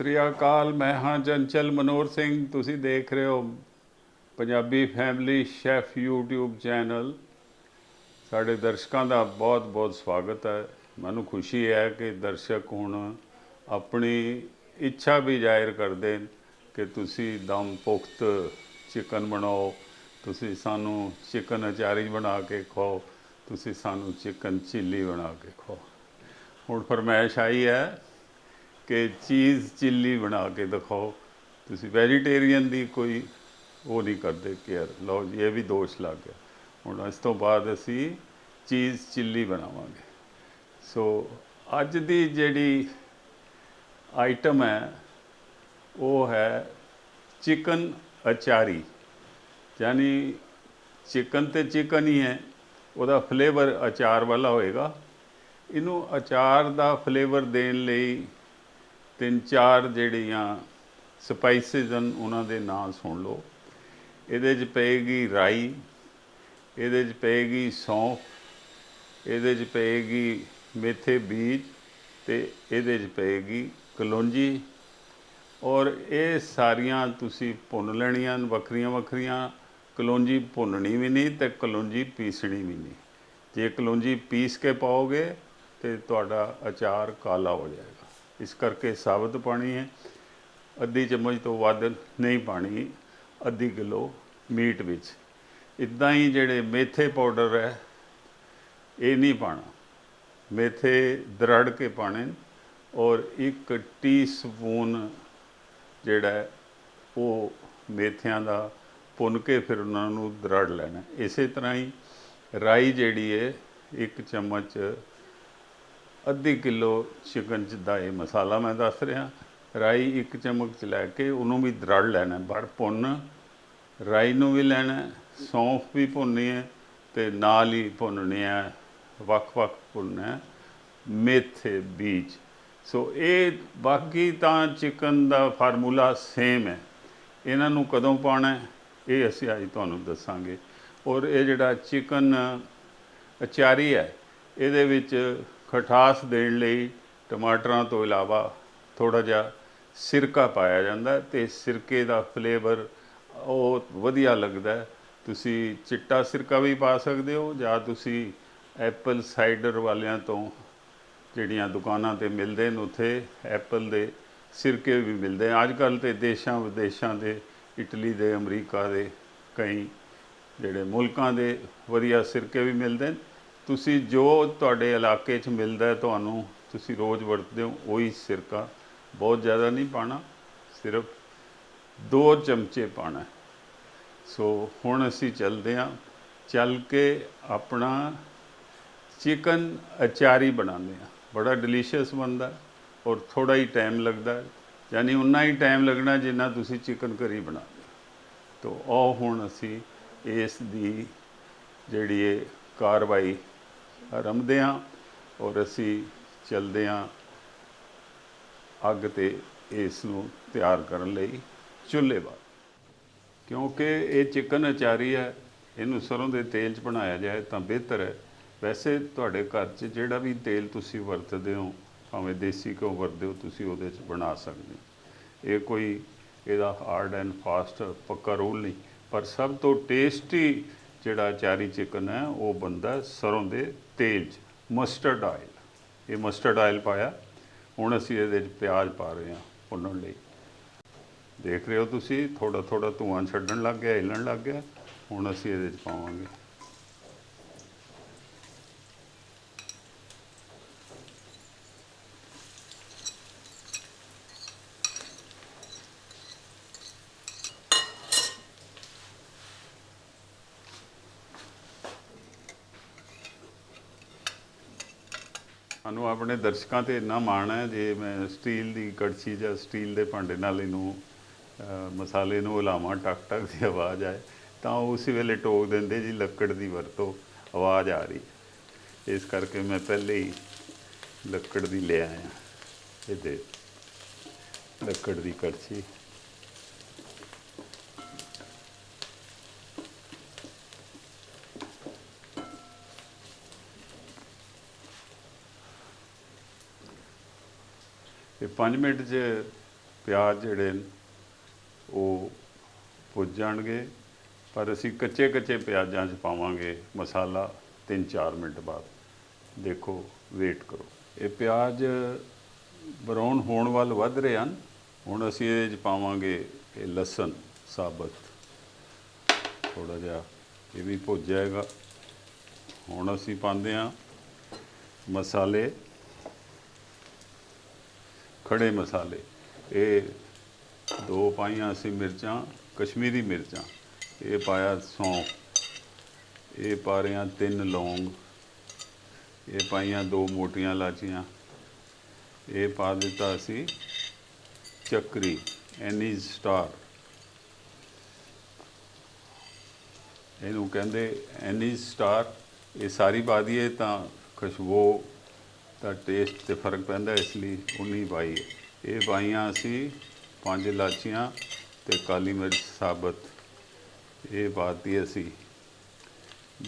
ਸ੍ਰੀ ਅਕਾਲ, ਮੈਂ ਹਾਂ ਜੰਚਲ ਮਨੋਰ ਸਿੰਘ। ਤੁਸੀਂ ਦੇਖ ਰਹੇ ਹੋ Punjabi family chef YouTube channel. ਸਾਡੇ ਦਰਸ਼ਕਾਂ ਦਾ ਬਹੁਤ-ਬਹੁਤ ਸਵਾਗਤ ਹੈ। ਮੈਨੂੰ ਖੁਸ਼ੀ ਹੈ ਕਿ ਦਰਸ਼ਕ ਹੁਣ ਆਪਣੀ ਇੱਛਾ ਵੀ ਜ਼ਾਹਿਰ ਕਰਦੇ ਕਿ ਤੁਸੀਂ ਦਮ ਪੁਖਤ ਚਿਕਨ ਬਣਾਓ, ਤੁਸੀਂ ਸਾਨੂੰ ਚਿਕਨ ਅਚਾਰੀ ਬਣਾ ਕੇ ਖਵਾਓ ਤੁਸੀਂ ਸਾਨੂੰ ਚਿਕਨ ਚਿੱਲੀ ਬਣਾ ਕੇ ਖਾਓ। ਹੁਣ ਫਰਮਾਇਸ਼ ਆਈ ਹੈ ਕਿ ਚੀਜ਼ ਚਿੱਲੀ ਬਣਾ ਕੇ ਦਿਖਾਓ। ਤੁਸੀਂ ਵੈਜੀਟੇਰੀਅਨ ਦੀ ਕੋਈ ਉਹ ਨਹੀਂ ਕਰਦੇ ਕੇਅਰ ਲਓ ਜੀ, ਇਹ ਵੀ ਦੋਸ਼ ਲੱਗ ਗਿਆ। ਹੁਣ ਇਸ ਤੋਂ ਬਾਅਦ ਅਸੀਂ ਚੀਜ਼ ਚਿੱਲੀ ਬਣਾਵਾਂਗੇ। ਸੋ ਅੱਜ ਦੀ ਜਿਹੜੀ ਆਈਟਮ ਹੈ, ਉਹ ਹੈ ਚਿਕਨ ਅਚਾਰੀ। ਯਾਨੀ ਚਿਕਨ ਤੇ ਚਿਕਨ ਹੀ ਹੈ, ਉਹਦਾ ਫਲੇਵਰ ਅਚਾਰ ਵਾਲਾ ਹੋਏਗਾ। ਇਹਨੂੰ ਅਚਾਰ ਦਾ ਫਲੇਵਰ ਦੇਣ ਲਈ ਤਿੰਨ ਚਾਰ ਜਿਹੜੀਆਂ ਸਪਾਈਸਿਸ ਹਨ, ਉਹਨਾਂ ਦੇ ਨਾਂ ਸੁਣ ਲਓ। ਇਹਦੇ 'ਚ ਪਏਗੀ ਰਾਈ, ਇਹਦੇ 'ਚ ਪਏਗੀ ਸੌਂਫ, ਇਹਦੇ 'ਚ ਪਏਗੀ ਮੇਥੇ ਬੀਜ ਤੇ ਇਹਦੇ 'ਚ ਪਏਗੀ ਕਲੌਂਜੀ। ਔਰ ਇਹ ਸਾਰੀਆਂ ਤੁਸੀਂ ਭੁੰਨ ਲੈਣੀਆਂ, ਵੱਖਰੀਆਂ ਵੱਖਰੀਆਂ। ਕਲੌਂਜੀ ਭੁੰਨਣੀ ਵੀ ਨਹੀਂ ਤੇ ਕਲੌਂਜੀ ਪੀਸਣੀ ਵੀ ਨਹੀਂ। ਜੇ ਕਲੌਂਜੀ ਪੀਸ ਕੇ ਪਾਓਗੇ ਤੇ ਤੁਹਾਡਾ ਅਚਾਰ ਕਾਲਾ ਹੋ ਜਾਏਗਾ। ਇਸ ਕਰਕੇ ਸਾਬਤ ਪਾਣੀ ਹੈ। ਅੱਧੀ ਚਮਚ ਤੋਂ ਵੱਧ ਨਹੀਂ ਪਾਣੀ, ਅੱਧੀ ਕਿਲੋ ਮੀਟ ਵਿੱਚ। ਇਦਾਂ ਹੀ ਜਿਹੜੇ ਮੇਥੇ ਪਾਊਡਰ ਹੈ, ਇਹ ਨਹੀਂ ਪਾਣਾ। ਮੇਥੇ ਦਰੜ ਕੇ ਪਾਣੇ ਔਰ ਇੱਕ ਟੀਸਪੂਨ ਜਿਹੜਾ ਉਹ ਮੇਥਿਆਂ ਦਾ ਭੁੰਨ ਕੇ ਫਿਰ ਉਹਨਾਂ ਨੂੰ ਦਰੜ ਲੈਣਾ। ਇਸੇ ਤਰ੍ਹਾਂ ਹੀ ਰਾਈ ਜਿਹੜੀ ਹੈ, ਇੱਕ ਚਮਚ ਅੱਧੀ ਕਿਲੋ ਚਿਕਨ ਚ ਦਾ ਇਹ ਮਸਾਲਾ ਮੈਂ ਦੱਸ ਰਿਹਾ। ਰਾਈ ਇੱਕ ਚਮਚ ਲੈ ਕੇ ਉਹਨੂੰ ਵੀ ਦਰੜ ਲੈਣਾ ਬੜ ਭੁੰਨ। ਰਾਈ ਨੂੰ ਵੀ ਲੈਣਾ ਸੌਂਫ ਵੀ ਭੁੰਨਣੀ ਹੈ ਤੇ ਨਾਲ ਹੀ ਭੁੰਨਣੀ ਹੈ ਵੱਖ-ਵੱਖ ਭੁੰਨਣਾ ਹੈ, ਮੇਥੇ, ਬੀਜ। ਸੋ ਇਹ ਬਾਕੀ ਤਾਂ ਚਿਕਨ ਦਾ ਫਾਰਮੂਲਾ ਸੇਮ ਹੈ। ਇਹਨਾਂ ਨੂੰ ਕਦੋਂ ਪਾਣਾ ਇਹ ਅਸੀਂ ਅੱਜ ਤੁਹਾਨੂੰ ਦੱਸਾਂਗੇ। ਔਰ ਇਹ ਜਿਹੜਾ ਚਿਕਨ ਅਚਾਰੀ ਹੈ, ਇਹਦੇ ਵਿੱਚ ਖਟਾਸ ਦੇਣ ਲਈ ਟਮਾਟਰਾਂ ਤੋਂ ਇਲਾਵਾ ਥੋੜਾ ਜਿਹਾ ਸਿਰਕਾ ਪਾਇਆ ਜਾਂਦਾ ਤੇ ਸਿਰਕੇ ਦਾ ਫਲੇਵਰ ਉਹ ਵਧੀਆ ਲੱਗਦਾ ਤੁਸੀਂ ਚਿੱਟਾ ਸਿਰਕਾ ਵੀ ਪਾ ਸਕਦੇ ਹੋ ਜਾਂ ਤੁਸੀਂ ਐਪਲ ਸਾਈਡਰ ਵਾਲਿਆਂ ਤੋਂ ਜਿਹੜੀਆਂ ਦੁਕਾਨਾਂ ਤੇ ਮਿਲਦੇ ਨੇ ਉੱਥੇ ਐਪਲ ਦੇ ਸਿਰਕੇ ਵੀ ਮਿਲਦੇ ਆ ਅੱਜ ਕੱਲ ਤੇ ਦੇਸ਼ਾਂ ਵਿਦੇਸ਼ਾਂ ਦੇ, ਇਟਲੀ ਦੇ, ਅਮਰੀਕਾ ਦੇ ਕਈ ਜਿਹੜੇ ਮੁਲਕਾਂ ਦੇ ਵਧੀਆ ਸਿਰਕੇ ਵੀ ਮਿਲਦੇ ਨੇ। ਤੁਸੀਂ ਜੋ ਤੁਹਾਡੇ ਇਲਾਕੇ 'ਚ ਮਿਲਦਾ ਤੁਹਾਨੂੰ ਤੁਸੀਂ ਰੋਜ਼ ਵਰਤਦੇ ਹੋ, ਉਹੀ ਸਿਰਕਾ। ਬਹੁਤ ਜ਼ਿਆਦਾ ਨਹੀਂ ਪਾਣਾ ਸਿਰਫ 2 ਚਮਚੇ ਪਾਣਾ ਸੋ ਹੁਣ ਅਸੀਂ ਚੱਲਦੇ ਹਾਂ, ਚੱਲ ਕੇ ਆਪਣਾ ਚਿਕਨ ਅਚਾਰੀ ਬਣਾਉਂਦੇ ਆ ਬੜਾ ਡਿਲੀਸ਼ੀਅਸ ਬਣਦਾ ਔਰ ਥੋੜਾ ਹੀ ਟਾਈਮ ਲੱਗਦਾ ਯਾਨੀ ਉਨਾ ਹੀ ਟਾਈਮ ਲੱਗਣਾ ਜਿੰਨਾ ਤੁਸੀਂ ਚਿਕਨ ਕਰੀ ਬਣਾਉਂਦੇ ਤੋ ਉਹ ਹੁਣ ਅਸੀਂ ਇਸ ਦੀ ਜਿਹੜੀ ਇਹ ਕਾਰਵਾਈ ਆਰੰਭਦੇ ਹਾਂ ਔਰ ਅਸੀਂ ਚੱਲਦੇ ਹਾਂ ਅੱਗ ਤੇ ਇਸ ਨੂੰ ਤਿਆਰ ਕਰਨ ਲਈ ਚੁੱਲ੍ਹੇ ਬਾਅਦ ਕਿਉਂਕਿ ਇਹ ਚਿਕਨ ਅਚਾਰੀ ਹੈ, ਇਹਨੂੰ ਸਰੋਂ ਦੇ ਤੇਲ 'ਚ ਬਣਾਇਆ ਜਾਏ ਤਾਂ ਬਿਹਤਰ ਹੈ। ਵੈਸੇ ਤੁਹਾਡੇ ਘਰ 'ਚ ਜਿਹੜਾ ਵੀ ਤੇਲ ਤੁਸੀਂ ਵਰਤਦੇ ਹੋ, ਭਾਵੇਂ ਦੇਸੀ ਘਿਓ ਵਰਤਦੇ ਹੋ, ਤੁਸੀਂ ਉਹਦੇ 'ਚ ਬਣਾ ਸਕਦੇ ਹੋ। ਇਹ ਕੋਈ, ਇਹਦਾ ਹਾਰਡ ਐਂਡ ਫਾਸਟ ਪੱਕਾ ਰੂਲ ਨਹੀਂ। ਪਰ ਸਭ ਤੋਂ ਟੇਸਟੀ ਜਿਹੜਾ ਅਚਾਰੀ ਚਿਕਨ ਹੈ, ਉਹ ਬੰਦਾ ਸਰੋਂ ਦੇ ਤੇਲ 'ਚ ਮਸਟਰਡ ਆਇਲ ਇਹ ਮਸਟਰਡ ਆਇਲ ਪਾਇਆ। ਹੁਣ ਅਸੀਂ ਇਹਦੇ 'ਚ ਪਿਆਜ਼ ਪਾ ਰਹੇ ਹਾਂ ਭੁੰਨਣ ਲਈ। ਦੇਖ ਰਹੇ ਹੋ ਤੁਸੀਂ ਥੋੜਾ ਥੋੜਾ ਧੂਆਂ ਛੱਡਣ ਲੱਗ ਗਿਆ, ਹਿੱਲਣ ਲੱਗ ਗਿਆ। ਹੁਣ ਅਸੀਂ ਇਹਦੇ 'ਚ ਪਾਵਾਂਗੇ। ਸਾਨੂੰ ਆਪਣੇ ਦਰਸ਼ਕਾਂ ਤੇ ਇੰਨਾ ਮਾਣ ਹੈ, ਜੇ ਮੈਂ ਸਟੀਲ ਦੀ ਕੜਛੀ ਜਾਂ ਸਟੀਲ ਦੇ ਭਾਂਡੇ ਨਾਲ ਇਹਨੂੰ ਮਸਾਲੇ ਨੂੰ ਹਿਲਾਵਾਂ, ਟਕ ਟਕ ਦੀ ਆਵਾਜ਼ ਆਏ, ਤਾਂ ਉਹ ਉਸੇ ਵੇਲੇ ਟੋਕ ਦਿੰਦੇ, ਜੀ, ਲੱਕੜ ਦੀ ਵਰਤੋਂ, ਆਵਾਜ਼ ਆ ਰਹੀ। ਇਸ ਕਰਕੇ ਮੈਂ ਪਹਿਲੇ ਹੀ ਲੱਕੜ ਦੀ ਲੈ ਆਇਆ, ਇਹਦੇ, ਲੱਕੜ ਦੀ ਕੜਛੀ। ਇਹ 5 ਮਿੰਟ 'ਚ ਪਿਆਜ਼ ਜਿਹੜੇ ਉਹ ਭੁੱਜ ਜਾਣਗੇ। ਪਰ ਅਸੀਂ ਕੱਚੇ ਕੱਚੇ ਪਿਆਜ਼ਾਂ 'ਚ ਪਾਵਾਂਗੇ ਮਸਾਲਾ 3-4 ਮਿੰਟ ਬਾਅਦ। ਦੇਖੋ ਵੇਟ ਕਰੋ। ਇਹ ਪਿਆਜ਼ ਬਰਾਊਨ ਹੋਣ ਵੱਲ ਵੱਧ ਰਹੇ ਹਨ। ਹੁਣ ਅਸੀਂ ਇਹਦੇ 'ਚ ਪਾਵਾਂਗੇ ਇਹ ਲਸਣ, ਸਾਬਤ। ਥੋੜਾ ਜਿਹਾ ਇਹ ਵੀ ਭੁੱਜ ਜਾਏਗਾ। ਹੁਣ ਅਸੀਂ ਪਾਉਂਦੇ ਹਾਂ ਮਸਾਲੇ। ਖੜੇ ਮਸਾਲੇ। ਇਹ ਦੋ ਪਾਈਆਂ ਅਸੀਂ ਮਿਰਚਾਂ, ਕਸ਼ਮੀਰੀ ਮਿਰਚਾਂ। ਇਹ ਪਾਇਆ ਸੌਂਫ। ਇਹ ਪਾ ਰਹੇ ਤਿੰਨ ਲੌਂਗ। ਇਹ ਪਾਈਆਂ ਦੋ ਮੋਟੀਆਂ ਇਲਾਚੀਆਂ। ਇਹ ਪਾ ਦਿੱਤਾ ਅਸੀਂ ਚੱਕਰੀ, ਐਨੀ ਸਟਾਰ। ਇਹਨੂੰ ਕਹਿੰਦੇ ਐਨੀ ਸਟਾਰ, ਇਹ ਸਾਰੀ ਪਾ ਦਈਏ ਤਾਂ ਖੁਸ਼ਬੂ ਤਾਂ ਟੇਸਟ ਤੇ ਫ਼ਰਕ ਪੈਂਦਾ, ਇਸ ਲਈ ਉਨੀ ਪਾਈ ਇਹ ਪਾਈਆਂ ਅਸੀਂ ਪੰਜ ਇਲਾਚੀਆਂ ਤੇ ਕਾਲੀ ਮਿਰਚ, ਸਾਬਤ। ਇਹ ਪਾਤੀ ਅਸੀਂ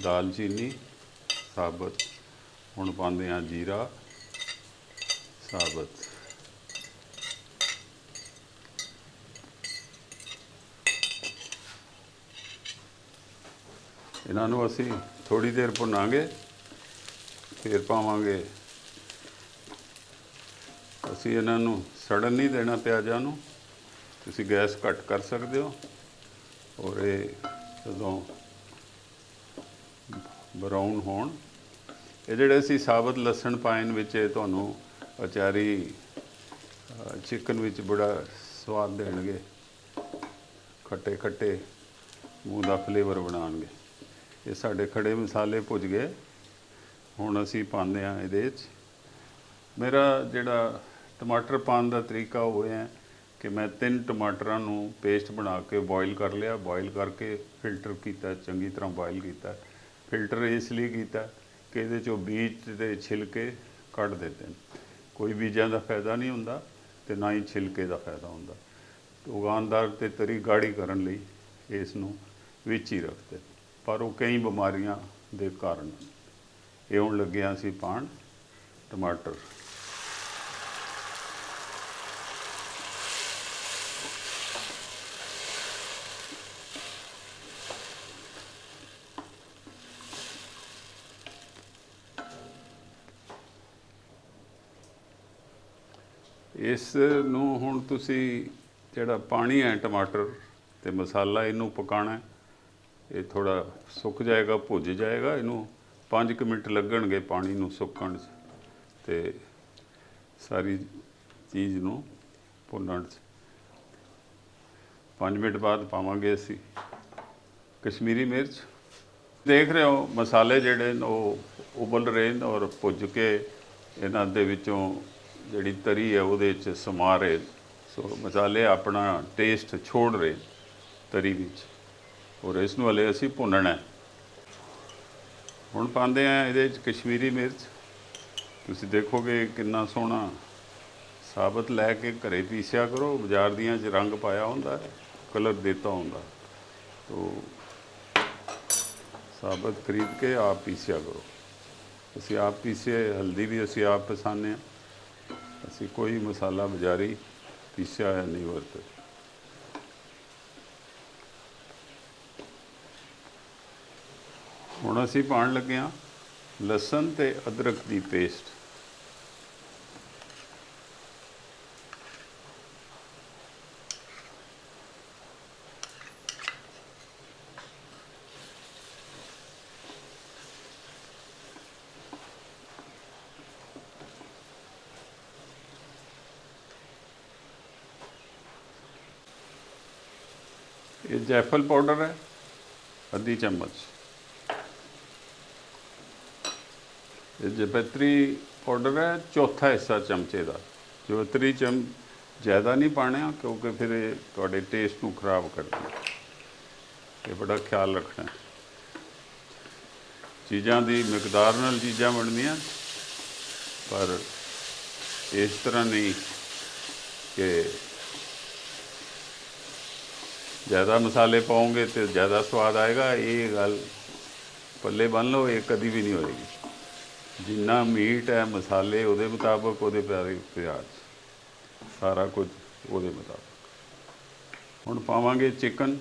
ਦਾਲਚੀਨੀ, ਸਾਬਤ। ਹੁਣ ਪਾਉਂਦੇ ਹਾਂ ਜੀਰਾ, ਸਾਬਤ। ਇਹਨਾਂ ਨੂੰ ਅਸੀਂ ਥੋੜੀ ਦੇਰ ਭੁੰਨਾਂਗੇ, ਫਿਰ ਪਾਵਾਂਗੇ ਅਸੀਂ ਇਹਨਾਂ ਨੂੰ ਸੜਨ ਨਹੀਂ ਦੇਣਾ ਪਿਆਜ਼ਾਂ ਨੂੰ, ਤੁਸੀਂ ਗੈਸ ਘੱਟ ਕਰ ਸਕਦੇ ਹੋ ਔਰ ਇਹ ਜਦੋਂ ਬਰਾਊਨ ਹੋਣ, ਇਹ ਜਿਹੜੇ ਅਸੀਂ ਸਾਬਤ ਲਸਣ ਪਾਇਨ ਵਿੱਚ ਇਹ ਤੁਹਾਨੂੰ ਅਚਾਰੀ ਚਿਕਨ ਵਿੱਚ ਬੜਾ ਸਵਾਦ ਦੇਣਗੇ ਖੱਟੇ ਖੱਟੇ ਮੂੰਹ ਦਾ ਫਲੇਵਰ ਬਣਾਉਣਗੇ। ਇਹ ਸਾਡੇ ਖੜੇ ਮਸਾਲੇ ਭੁੱਜ ਗਏ, ਹੁਣ ਅਸੀਂ ਪਾਉਂਦੇ ਹਾਂ ਇਹਦੇ 'ਚ ਮੇਰਾ ਜਿਹੜਾ ਟਮਾਟਰ ਪਾਉਣ ਦਾ ਤਰੀਕਾ ਉਹ ਹੈ ਕਿ ਮੈਂ ਤਿੰਨ ਟਮਾਟਰਾਂ ਨੂੰ ਪੇਸਟ ਬਣਾ ਕੇ ਬੋਇਲ ਕਰ ਲਿਆ ਬੋਇਲ ਕਰਕੇ ਫਿਲਟਰ ਕੀਤਾ, ਚੰਗੀ ਤਰ੍ਹਾਂ ਬੋਇਲ ਕੀਤਾ। ਫਿਲਟਰ ਇਸ ਲਈ ਕੀਤਾ ਕਿ ਇਹਦੇ ਚੋਂ ਬੀਜ ਤੇ ਛਿਲਕੇ ਕੱਢ ਦਿੱਤੇ। ਨੇ ਕੋਈ ਬੀਜਾਂ ਦਾ ਫਾਇਦਾ ਨਹੀਂ ਹੁੰਦਾ ਤੇ ਨਾ ਹੀ ਛਿਲਕੇ ਦਾ ਫਾਇਦਾ ਹੁੰਦਾ। ਉਗਾਨਦਾਰ ਤੇ ਤਰੀ ਗਾੜੀ ਕਰਨ ਲਈ ਇਸ ਨੂੰ ਵਿੱਚ ਹੀ ਰੱਖਦੇ। ਪਰ ਉਹ ਕਈ ਬਿਮਾਰੀਆਂ ਦੇ ਕਾਰਨ। ਇਹ ਹੁਣ ਲੱਗਿਆ ਸੀ ਪਾਣ ਟਮਾਟਰ। ਇਸ ਨੂੰ ਹੁਣ ਤੁਸੀਂ ਜਿਹੜਾ ਪਾਣੀ ਹੈ ਟਮਾਟਰ ਤੇ ਮਸਾਲਾ ਇਹਨੂੰ ਪਕਾਣਾ ਇਹ ਥੋੜਾ ਸੁੱਕ ਜਾਏਗਾ, ਭੁੱਜ ਜਾਏਗਾ, ਇਹਨੂੰ 5 ਮਿੰਟ ਲੱਗਣਗੇ ਪਾਣੀ ਨੂੰ ਸੁੱਕਣ 'ਚ ਤੇ ਸਾਰੀ ਚੀਜ਼ ਨੂੰ ਭੁੰਨਣ 'ਚ। 5 ਮਿੰਟ ਬਾਅਦ ਪਾਵਾਂਗੇ ਅਸੀਂ ਕਸ਼ਮੀਰੀ ਮਿਰਚ। ਦੇਖ ਰਹੇ ਹੋ ਮਸਾਲੇ ਜਿਹੜੇ ਨੇ, ਉਹ ਉਬਲ ਰਹੇ ਨੇ ਔਰ ਭੁੱਜ ਕੇ ਇਹਨਾਂ ਦੇ ਵਿੱਚੋਂ ਜਿਹੜੀ ਤਰੀ ਹੈ ਉਹਦੇ 'ਚ ਸਮਾ ਰਹੇ। ਸੋ ਮਸਾਲੇ ਆਪਣਾ ਟੇਸਟ ਛੋੜ ਰਹੇ ਤਰੀ ਵਿੱਚ। ਔਰ ਇਸ ਨੂੰ ਹਲੇ ਅਸੀਂ ਭੁੰਨਣਾ ਹੁਣ ਪਾਉਂਦੇ ਆ ਇਹਦੇ 'ਚ ਕਸ਼ਮੀਰੀ ਮਿਰਚ। ਤੁਸੀਂ ਦੇਖੋਗੇ ਕਿੰਨਾ ਸੋਹਣਾ ਸਾਬਤ ਲੈ ਕੇ ਘਰੇ ਪੀਸਿਆ ਕਰੋ। ਬਾਜ਼ਾਰ ਦੀਆਂ 'ਚ ਰੰਗ ਪਾਇਆ ਹੁੰਦਾ, ਕਲਰ ਦਿੱਤਾ ਹੁੰਦਾ। ਤੋ ਸਾਬਤ ਖਰੀਦ ਕੇ ਆਪ ਪੀਸਿਆ ਕਰੋ। ਅਸੀਂ ਆਪ ਪੀਸੇ, ਹਲਦੀ ਵੀ ਅਸੀਂ ਆਪ ਪਸਾਨੇ ਹਾਂ। ਅਸੀਂ ਕੋਈ ਮਸਾਲਾ ਬਾਜ਼ਾਰੀ ਪੀਸਿਆ ਹੋਇਆ ਨਹੀਂ ਵਰਤਦੇ। ਹੁਣ ਅਸੀਂ ਪਾਣ ਲੱਗੇ ਹਾਂ ਲਸਣ ਤੇ ਅਦਰਕ ਦੀ ਪੇਸਟ ਇਹ ਪਾਊਡਰ ਹੈ, ਅੱਧੀ ਚਮਚ। ਇਹ ਜਪਤਰੀ ਪਾਊਡਰ ਹੈ, ਚੌਥਾ ਹਿੱਸਾ ਚਮਚੇ ਦਾ। ਜਵਤਰੀ ਚਮ, ਜ਼ਿਆਦਾ ਨਹੀਂ ਪਾਣਾ ਕਿਉਂਕਿ ਫਿਰ ਇਹ ਤੁਹਾਡੇ ਟੇਸਟ ਨੂੰ ਖਰਾਬ ਕਰਦੀ ਇਹ ਬੜਾ ਖਿਆਲ ਰੱਖਣਾ ਚੀਜ਼ਾਂ ਦੀ ਮਿਕਦਾਰ ਨਾਲ ਚੀਜ਼ਾਂ ਬਣਦੀਆਂ, ਪਰ ਇਸ ਤਰ੍ਹਾਂ ਨਹੀਂ ਕਿ ਜ਼ਿਆਦਾ ਮਸਾਲੇ ਪਾਉਂਗੇ ਤੇ ਜ਼ਿਆਦਾ ਸਵਾਦ ਆਏਗਾ ਇਹ ਗੱਲ ਪੱਲੇ ਬੰਨ ਲਓ ਇਹ ਕਦੀ ਵੀ ਨਹੀਂ ਹੋਏਗੀ ਜਿੰਨਾ ਮੀਟ ਹੈ ਮਸਾਲੇ ਉਹਦੇ ਮੁਤਾਬਕ ਉਹਦੇ ਪਿਆਰੇ ਪਿਆਜ਼ ਸਾਰਾ ਕੁਝ ਉਹਦੇ ਮੁਤਾਬਕ ਹੁਣ ਪਾਵਾਂਗੇ ਚਿਕਨ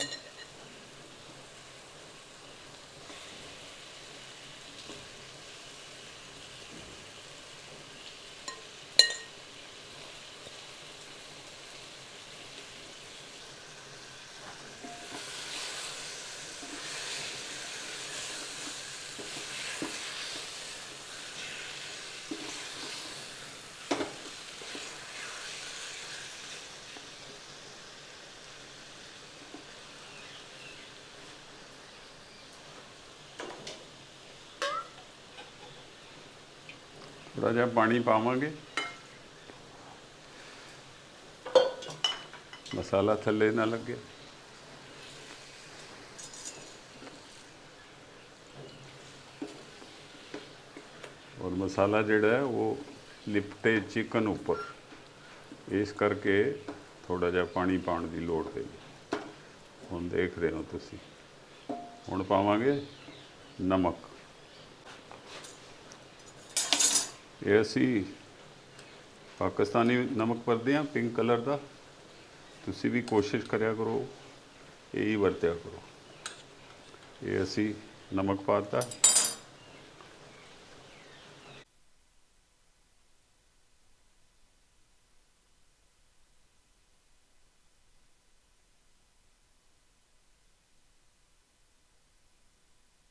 ਥੋੜਾ ਜਿਹਾ ਪਾਣੀ ਪਾਵਾਂਗੇ। ਮਸਾਲਾ ਥੱਲੇ ਨਾ ਲੱਗੇ। ਔਰ ਮਸਾਲਾ ਜਿਹੜਾ ਹੈ, ਉਹ ਲਿਪਟੇ ਚਿਕਨ ਉੱਪਰ। ਇਸ ਕਰਕੇ ਥੋੜਾ ਜਿਹਾ ਪਾਣੀ ਪਾਉਣ ਦੀ ਲੋੜ ਹੈ ਹੁਣ ਦੇਖ ਰਹੇ ਹੋ ਤੁਸੀਂ। ਹੁਣ ਪਾਵਾਂਗੇ ਨਮਕ। ਇਹ ਅਸੀਂ ਪਾਕਿਸਤਾਨੀ ਨਮਕ ਵਰਤਦੇ ਹਾਂ ਪਿੰਕ ਕਲਰ ਦਾ। ਤੁਸੀਂ ਵੀ ਕੋਸ਼ਿਸ਼ ਕਰਿਆ ਕਰੋ, ਇਹ ਹੀ ਵਰਤਿਆ ਕਰੋ। ਇਹ ਅਸੀਂ ਨਮਕ ਪਾਤਾ।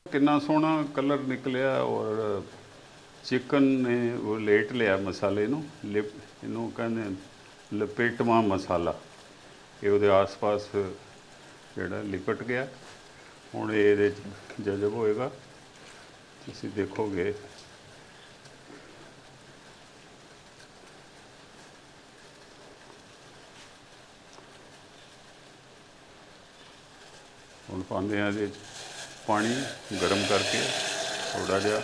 ਕਿੰਨਾ ਸੋਹਣਾ ਕਲਰ ਨਿਕਲਿਆ ਔਰ ਚਿਕਨ ਨੇ ਉਹ ਲੇਟ ਲਿਆ ਮਸਾਲੇ ਨੂੰ, ਲਿਪ ਇਹਨੂੰ ਕਹਿੰਦੇ ਲਪੇਟਵਾ ਮਸਾਲਾ। ਇਹ ਉਹਦੇ ਆਸ-ਪਾਸ ਜਿਹੜਾ ਲਿਪਟ ਗਿਆ। ਹੁਣ ਇਹਦੇ ਚ ਜਜ਼ਬ ਹੋਏਗਾ। ਤੁਸੀਂ ਦੇਖੋਗੇ। ਹੁਣ ਪਾਉਂਦੇ ਆ ਇਹਦੇ ਚ ਪਾਣੀ ਗਰਮ ਕਰਕੇ ਥੋੜਾ ਜਿਹਾ।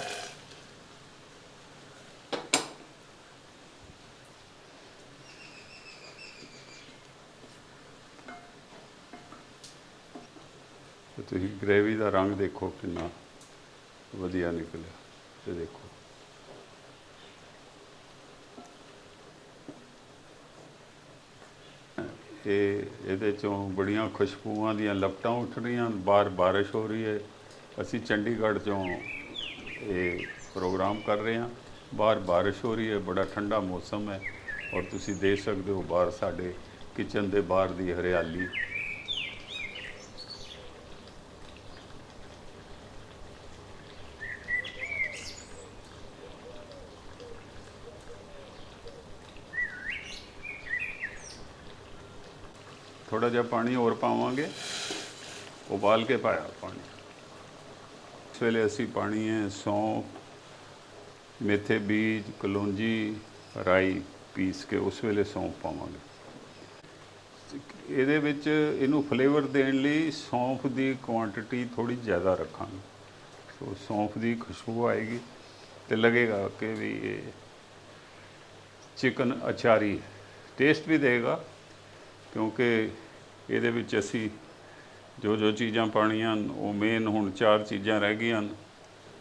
ਤੁਸੀਂ ਗ੍ਰੇਵੀ ਦਾ ਰੰਗ ਦੇਖੋ ਕਿੰਨਾ ਵਧੀਆ ਨਿਕਲਿਆ। ਤੇ ਦੇਖੋ। ਇਹ ਇਹਦੇ ਚੋਂ ਬੜੀਆਂ ਖੁਸ਼ਬੂਆਂ ਦੀਆਂ ਲਪਟਾਂ ਉੱਠ ਰਹੀਆਂ, ਬਾਹਰ ਬਾਰਿਸ਼ ਹੋ ਰਹੀ ਹੈ। ਅਸੀਂ ਚੰਡੀਗੜ੍ਹ ਚੋਂ ਇਹ ਪ੍ਰੋਗਰਾਮ ਕਰ ਰਹੇ ਹਾਂ। ਬਾਹਰ ਬਾਰਿਸ਼ ਹੋ ਰਹੀ ਹੈ, ਬੜਾ ਠੰਡਾ ਮੌਸਮ ਹੈ। ਔਰ ਤੁਸੀਂ ਦੇਖ ਸਕਦੇ ਹੋ ਬਾਹਰ ਸਾਡੇ ਕਿਚਨ ਦੇ ਬਾਹਰ ਦੀ ਹਰਿਆਲੀ ਥੋੜਾ ਜਿਹਾ ਪਾਣੀ ਹੋਰ ਪਾਵਾਂਗੇ, ਉਬਾਲ ਕੇ ਪਾਇਆ ਪਾਣੀ। ਇਸ ਵੇਲੇ ਅਸੀਂ ਪਾਣੀ ਹੈ ਸੌਂਫ, ਮੇਥੇ ਬੀਜ, ਕਲੌਂਜੀ, ਰਾਈ ਪੀਸ ਕੇ ਉਸ ਵੇਲੇ ਸੌਂਫ ਪਾਵਾਂਗੇ। ਇਹਦੇ ਵਿੱਚ ਇਹਨੂੰ ਫਲੇਵਰ ਦੇਣ ਲਈ ਸੌਂਫ ਦੀ ਕੁਆਂਟੀਟੀ ਥੋੜੀ ਜ਼ਿਆਦਾ ਰੱਖਾਂਗੇ। ਸੋ ਸੌਂਫ ਦੀ ਖੁਸ਼ਬੂ ਆਏਗੀ ਤੇ ਲੱਗੇਗਾ ਕਿ ਵੀ ਇਹ ਚਿਕਨ ਅਚਾਰੀ ਟੇਸਟ ਵੀ ਦੇਗਾ, ਕਿਉਂਕਿ ਇਹਦੇ ਵਿੱਚ ਅਸੀਂ ਜੋ ਜੋ ਚੀਜ਼ਾਂ ਪਾਣੀਆਂ ਹਨ, ਉਹ ਮੇਨ ਹੁਣ ਚਾਰ ਚੀਜ਼ਾਂ ਰਹਿ ਗਈਆਂ ਹਨ।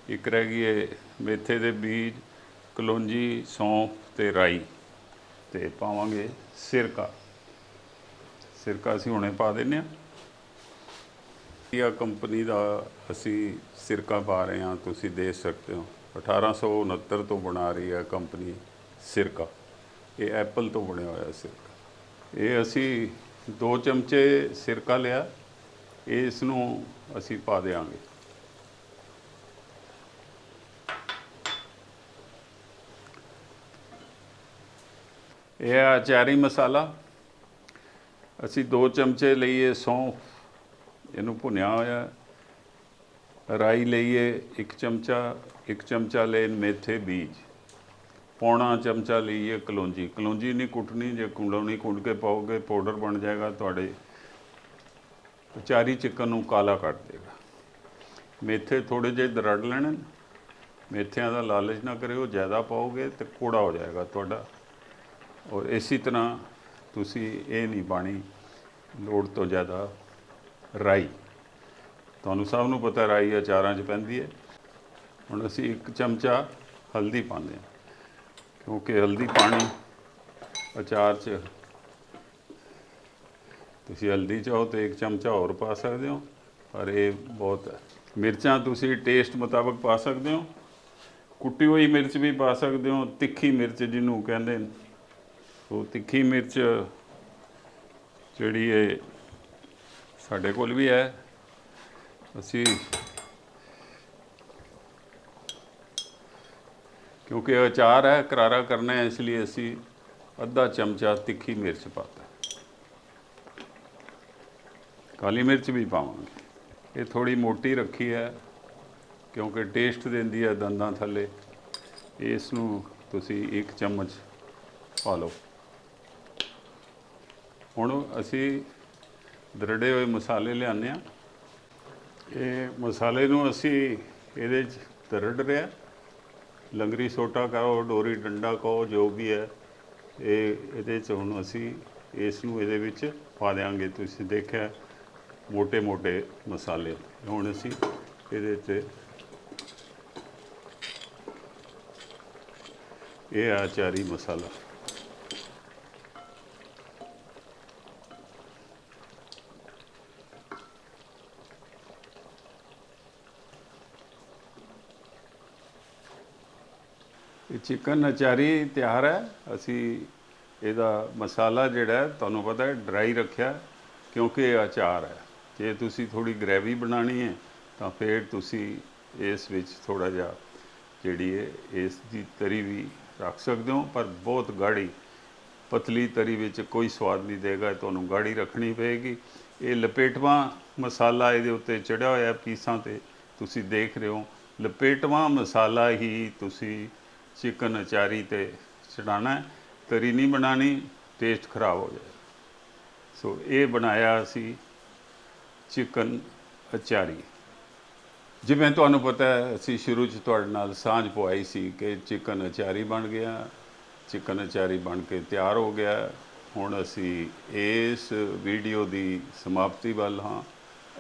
ਇੱਕ ਰਹਿ ਗਈ ਹੈ ਮੇਥੇ ਦੇ ਬੀਜ ਕਲੋਂਜੀ ਸੌਂਫ ਤੇ ਰਾਈ। ਤੇ ਪਾਵਾਂਗੇ ਸਿਰਕਾ। ਸਿਰਕਾ ਅਸੀਂ ਹੁਣੇ ਪਾ ਦਿੰਨੇ ਆ ਇਹ ਕੰਪਨੀ ਦਾ ਅਸੀਂ ਸਿਰਕਾ ਪਾ ਰਹੇ ਹਾਂ ਤੁਸੀਂ ਦੇਖ ਸਕਦੇ ਹੋ। 1869 ਤੋਂ ਬਣਾ ਰਹੀ ਹੈ ਕੰਪਨੀ ਸਿਰਕਾ। ਇਹ ਐਪਲ ਤੋਂ ਬਣਿਆ ਹੋਇਆ ਸਿਰਕਾ। ਇਹ ਅਸੀਂ 2 ਚਮਚੇ ਸਿਰਕਾ ਲਿਆ, ਇਸ ਨੂੰ ਅਸੀਂ ਪਾ ਦੇਵਾਂਗੇ ਇਹ ਹੈ ਚਾਰੀ ਮਸਾਲਾ। ਅਸੀਂ 2 ਚਮਚੇ ਲਈਏ ਸੌਂਫ, ਇਹਨੂੰ ਭੁੰਨਿਆ ਹੋਇਆ। ਰਾਈ ਲਈਏ 1 ਚਮਚਾ 1 ਚਮਚਾ ਲੈ ਮੇਥੇ ਬੀਜ। ਪੌਣਾ ਚਮਚਾ ਲਈਏ ਕਲੌਂਜੀ। ਕਲੌਂਜੀ ਨਹੀਂ ਕੁੱਟਣੀ, ਜੇ ਕਲੌਂਜੀ ਕੁੱਟ ਕੇ ਪਾਓਗੇ, ਪਾਊਡਰ ਬਣ ਜਾਏਗਾ, ਤੁਹਾਡੇ ਚਾਰੀ ਚਿਕਨ ਨੂੰ ਕਾਲਾ ਕੱਟ ਦੇਗਾ। ਮੇਥੇ ਥੋੜੇ ਜਿਹੇ ਦਰੜ ਲੈਣੇ ਮੇਥਿਆਂ ਦਾ ਲਾਲਚ ਨਾ ਕਰਿਓ, ਜ਼ਿਆਦਾ ਪਾਓਗੇ ਤੇ ਕੋੜਾ ਹੋ ਜਾਏਗਾ ਤੁਹਾਡਾ। ਔਰ ਇਸੇ ਤਰ੍ਹਾਂ ਤੁਸੀਂ ਇਹ ਨਹੀਂ ਪਾਣੀ ਲੋੜ ਤੋਂ ਜ਼ਿਆਦਾ ਰਾਈ। ਤੁਹਾਨੂੰ ਸਭ ਨੂੰ ਪਤਾ ਰਾਈ ਅਚਾਰਾਂ 'ਚ ਪੈਂਦੀ ਹੈ। ਹੁਣ ਅਸੀਂ ਇੱਕ ਚਮਚਾ ਹਲਦੀ ਪਾਉਂਦੇ ਹਾਂ। ਕਿਉਂਕਿ ਹਲਦੀ ਪਾਣੀ ਅਚਾਰ 'ਚ। ਤੁਸੀਂ ਹਲਦੀ ਚਾਹੋ ਤੇ ਇੱਕ ਚਮਚਾ ਹੋਰ ਪਾ ਸਕਦੇ ਹੋ। ਪਰ ਇਹ ਬਹੁਤ ਮਿਰਚਾਂ ਤੁਸੀਂ ਟੇਸਟ ਮੁਤਾਬਕ ਪਾ ਸਕਦੇ ਹੋ। ਕੁੱਟੀ ਹੋਈ ਮਿਰਚ ਵੀ ਪਾ ਸਕਦੇ ਹੋ। ਤਿੱਖੀ ਮਿਰਚ ਜਿਹਨੂੰ ਕਹਿੰਦੇ ਨੇ। ਉਹ ਤਿੱਖੀ ਮਿਰਚ ਜਿਹੜੀ ਹੈ ਸਾਡੇ ਕੋਲ ਵੀ ਹੈ। ਅਸੀਂ ਕਿਉਂਕਿ ਇਹ ਅਚਾਰ ਹੈ ਕਰਾਰਾ ਕਰਨਾ ਹੈ, ਇਸ ਲਈ ਅਸੀਂ ਅੱਧਾ ਚਮਚਾ ਤਿੱਖੀ ਮਿਰਚ ਪਾਤਾ ਕਾਲੀ ਮਿਰਚ ਵੀ ਪਾਵਾਂਗੇ। ਇਹ ਥੋੜੀ ਮੋਟੀ ਰੱਖੀ ਹੈ, ਕਿਉਂਕਿ ਟੇਸਟ ਦਿੰਦੀ ਹੈ ਦੰਦਾਂ ਥੱਲੇ। ਇਸ ਨੂੰ ਤੁਸੀਂ ਇੱਕ ਚਮਚ ਪਾ ਲਓ। ਹੁਣ ਅਸੀਂ ਦਰੜੇ ਹੋਏ ਮਸਾਲੇ ਲਿਆਉਂਦੇ ਆ ਇਹ ਮਸਾਲੇ ਨੂੰ ਅਸੀਂ ਇਹਦੇ 'ਚ ਦਰੜ ਰਿਹਾ। ਲੰਗਰੀ ਸੋਟਾ ਕਰੋ, ਡੋਰੀ ਡੰਡਾ ਕਹੋ ਜੋ ਵੀ ਹੈ, ਇਹ ਇਹਦੇ ਚ ਹੁਣ ਅਸੀਂ ਇਸ ਨੂੰ ਇਹਦੇ ਵਿੱਚ ਪਾ ਦੇਾਂਗੇ ਤੁਸੀਂ ਦੇਖਿਆ ਮੋٹے-ਮੋٹے ਮਸਾਲੇ। ਹੁਣ ਅਸੀਂ ਇਹਦੇ ਤੇ ਇਹ ਆਚਾਰੀ ਮਸਾਲਾ। ਇਹ ਚਿਕਨ ਅਚਾਰੀ ਤਿਆਰ ਹੈ। ਅਸੀਂ ਇਹਦਾ ਮਸਾਲਾ ਜਿਹੜਾ ਤੁਹਾਨੂੰ ਪਤਾ ਹੈ ਡਰਾਈ ਰੱਖਿਆ ਕਿਉਂਕਿ ਇਹ ਅਚਾਰ ਹੈ। ਜੇ ਤੁਸੀਂ ਥੋੜੀ ਗ੍ਰੇਵੀ ਬਣਾਣੀ ਹੈ, ਤਾਂ ਫਿਰ ਤੁਸੀਂ ਇਸ ਵਿੱਚ ਥੋੜਾ ਜਿਹਾ ਜਿਹੜੀ ਹੈ, ਇਸ ਦੀ ਤਰੀ ਵੀ ਰੱਖ ਸਕਦੇ ਹੋ। ਪਰ ਬਹੁਤ ਗਾੜੀ, ਪਤਲੀ ਤਰੀ ਵਿੱਚ ਕੋਈ ਸਵਾਦ ਨਹੀਂ ਦੇਗਾ, ਤੁਹਾਨੂੰ ਗਾੜੀ ਰੱਖਣੀ ਪਏਗੀ। ਇਹ ਲਪੇਟਵਾ ਮਸਾਲਾ ਇਹਦੇ ਉੱਤੇ ਚੜਿਆ ਹੋਇਆ ਪੀਸਾਂ ਤੇ ਤੁਸੀਂ ਦੇਖ ਰਹੇ ਹੋ। ਲਪੇਟਵਾ ਮਸਾਲਾ ਹੀ ਤੁਸੀਂ ਚਿਕਨ ਅਚਾਰੀ ਤੇ ਚੜਾਣਾ ਤਰੀ ਨਹੀਂ ਬਣਾਣੀ ਟੇਸਟ ਖਰਾਬ ਹੋ ਜਾਏ ਸੋ ਇਹ ਬਣਾਇਆ ਅਸੀਂ ਚਿਕਨ ਅਚਾਰੀ। ਜਿਵੇਂ ਤੁਹਾਨੂੰ ਪਤਾ ਹੈ, ਅਸੀਂ ਸ਼ੁਰੂ 'ਚ ਤੁਹਾਡੇ ਨਾਲ ਸਾਂਝ ਪਵਾਈ ਸੀ ਕਿ ਚਿਕਨ ਅਚਾਰੀ ਬਣ ਗਿਆ। ਚਿਕਨ ਅਚਾਰੀ ਬਣ ਕੇ ਤਿਆਰ ਹੋ ਗਿਆ। ਹੁਣ ਅਸੀਂ ਇਸ ਵੀਡੀਓ ਦੀ ਸਮਾਪਤੀ ਵੱਲ ਹਾਂ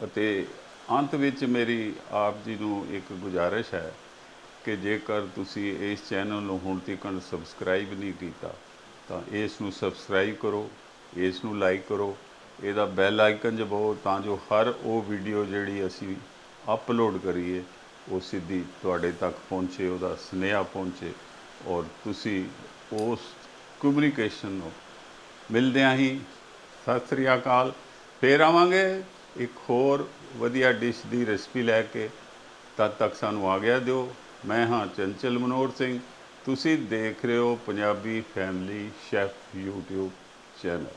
ਅਤੇ ਅੰਤ ਵਿੱਚ ਮੇਰੀ ਆਪ ਜੀ ਨੂੰ ਇੱਕ ਗੁਜ਼ਾਰਿਸ਼ ਹੈ ਕਿ ਜੇਕਰ ਤੁਸੀਂ ਇਸ ਚੈਨਲ ਨੂੰ ਹੁਣ ਤੱਕ ਸਬਸਕ੍ਰਾਈਬ ਨਹੀਂ ਕੀਤਾ, ਤਾਂ ਇਸ ਨੂੰ ਸਬਸਕ੍ਰਾਈਬ ਕਰੋ, ਇਸ ਨੂੰ ਲਾਈਕ ਕਰੋ, ਇਹਦਾ ਬੈਲ ਆਈਕਨ ਦਬਾਓ ਤਾਂ ਜੋ ਹਰ ਉਹ ਵੀਡੀਓ ਜਿਹੜੀ ਅਸੀਂ ਅਪਲੋਡ ਕਰੀਏ, ਉਹ ਸਿੱਧੀ ਤੁਹਾਡੇ ਤੱਕ ਪਹੁੰਚੇ, ਉਹਦਾ ਸੁਨੇਹਾ ਪਹੁੰਚੇ ਔਰ ਤੁਸੀਂ ਉਸ ਕਮਿਊਨੀਕੇਸ਼ਨ ਨੂੰ ਮਿਲਦਿਆਂ ਹੀ। ਸਤਿ ਸ੍ਰੀ ਅਕਾਲ। ਫੇਰ ਆਵਾਂਗੇ ਇੱਕ ਹੋਰ ਵਧੀਆ ਡਿਸ਼ ਦੀ ਰੈਸਪੀ ਲੈ ਕੇ। ਤਦ ਤੱਕ ਸਾਨੂੰ ਆ ਗਿਆ ਦਿਓ। ਮੈਂ ਹਾਂ ਚੰਚਲ ਮਨੋਹਰ ਸਿੰਘ। ਤੁਸੀਂ ਦੇਖ ਰਹੇ ਹੋ Punjabi family chef YouTube channel